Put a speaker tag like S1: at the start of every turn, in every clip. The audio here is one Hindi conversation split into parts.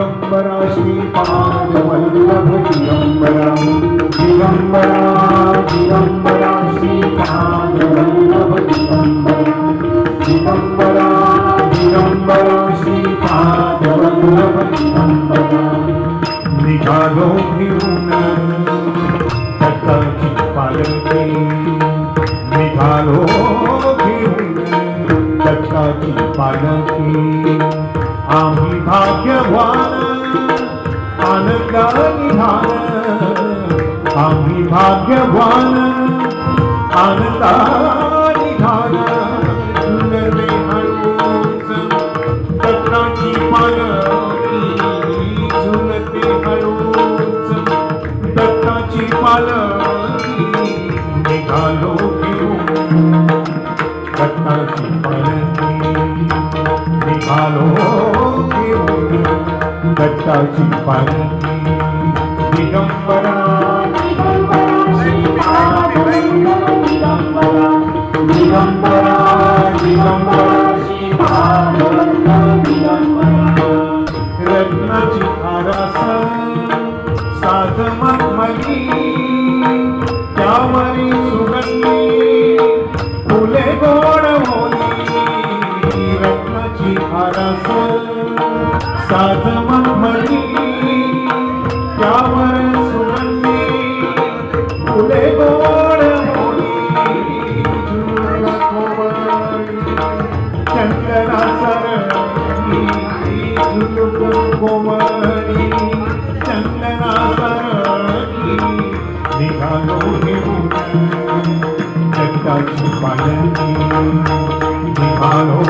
S1: दिगंबरा श्रीपादवल्लभ दिगम्बरा दिगम्बरा दिगम्बरा दिगंबरा दिगंबरा दिगम्बरा दिगम्बरा वल्लभ दिगंबरा निजालो भिरुन तकाचि पालके निजालो भिरुन तकाचि पालके आम्ही भाग्यवान आनंदाने भान आम्ही भाग्यवान आनंदा காட்சி பரம் திகம்பரா திகம்பரா திகம்பரா ரத்னஜி அரச சாதமத்மலீ साजमखणी त्यावर सुगंधी फुले गोड चंद्रा सरणी निघालो घेऊन जगाची पाण्याची निघालो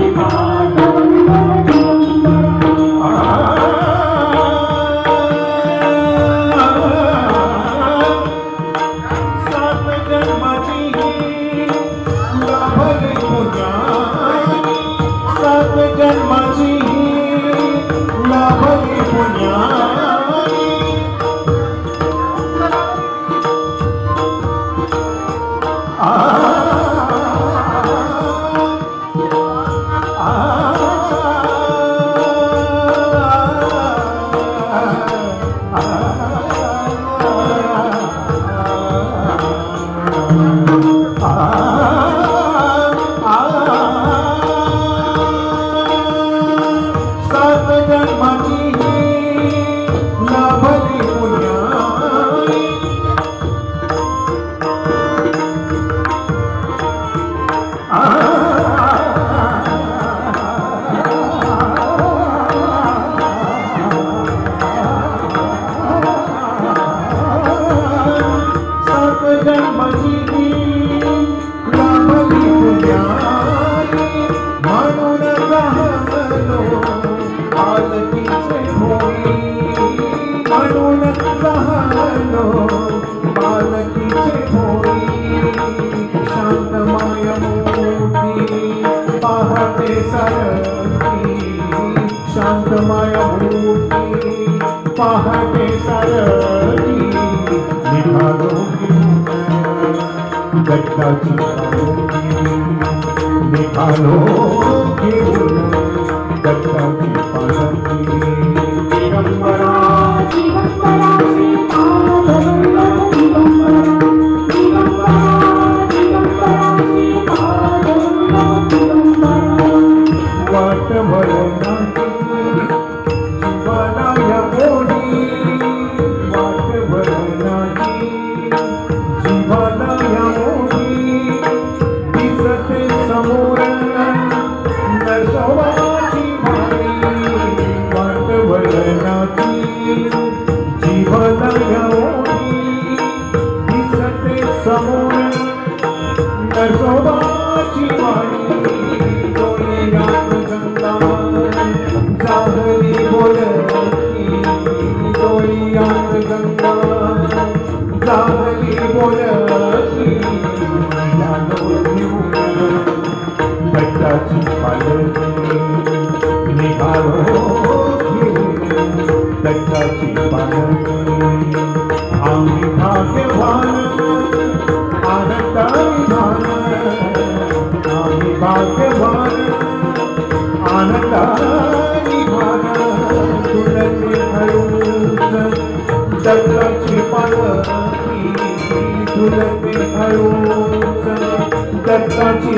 S1: पहटे सरली निभारोगी गट्टा छिपालोगी निभालोगी गट्टा छिपालोगी ब्रह्मा করতে ভয় না फुलाची पालवी निघाव तटाची पालवी आम्ही भाग्यवान आनंदाने झाल आम्ही भान आनंदाने भान तुलसी हळून दत्ताची पालवी तुलसी हळून दत्ताची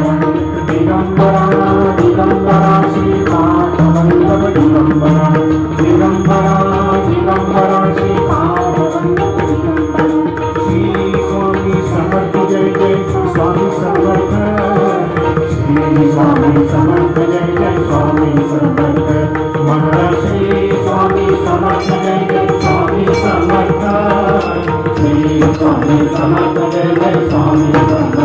S1: Swami Samarth, Swami Swami Samarth, Jai Swami Samarth, Maharashi Swami Samarth, Jai Swami Samarth, Swami Swami Samarth, Jai Swami Samarth.